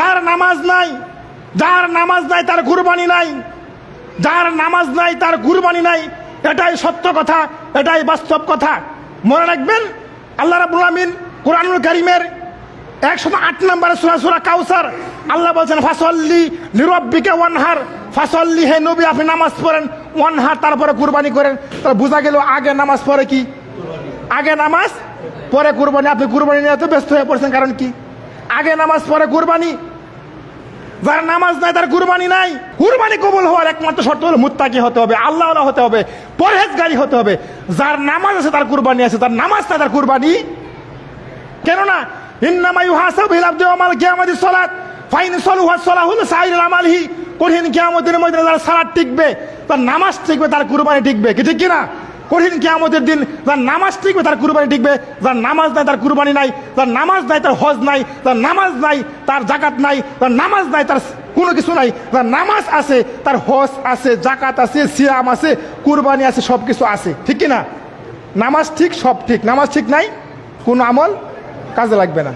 যার নামাজ নাই, যার নামাজ নাই তার কুরবানি নাই, যার নামাজ নাই তার কুরবানি নাই, এটাই সত্য কথা, এটাই বাস্তব কথা। মনে রাখবেন, আল্লাহ রাবুল আমিন কোরআনুল করিমের একশো আট নম্বরে সুরা সুরা কাউসার, আল্লাহ বলছেন, ফাসল্লি নিরব্বিকে ওয়ানহার। ফাসল্লি, হে নবী, আপনি নামাজ পড়েন, ওয়ানহার, তারপরে কুরবানি করেন। তার বোঝা গেল, আগে নামাজ পড়ে কি? আগে নামাজ, পরে কুরবানি। আপনি কুরবানি নিয়ে এত ব্যস্ত হয়ে পড়ছেন, কারণ কি? আগে নামাজ, পরে কুরবানি যার নামাজ নাই, তার কুরবানি নাই। কুরবানি কবুল হওয়ার একমাত্র শর্ত হলো মুত্তাকি হতে হবে আল্লাহ হতে হবে, পরহেজগারি হতে হবে। যার নামাজ আছে, তার কুরবানি আছে তার নামাজ নাই, তার কুরবানি। কেননা সাইরুল আমালহি কঠিন কিয়ামতের মধ্যে যার সালাত টিকবে, তার নামাজ টিকবে, তার কুরবানি টিকবে, কি ঠিক কিনা? কঠিন কিয়ামতের দিন, যার নামাজ টিকবে তার কুরবানি টিকবে, যার নামাজ নাই তার কুরবানি নাই, যার নামাজ নাই তার হজ নাই তার নামাজ নাই তার জাকাত নাই তার নামাজ নাই তার কোনো কিছু নাই, যার নামাজ আছে তার হজ আছে, জাকাত আছে, সিয়াম আছে, কুরবানি আছে সব কিছু আছে। ঠিক কিনা? নামাজ ঠিক, সব ঠিক। নামাজ ঠিক নাই, কোনো আমল কাজে লাগবে না।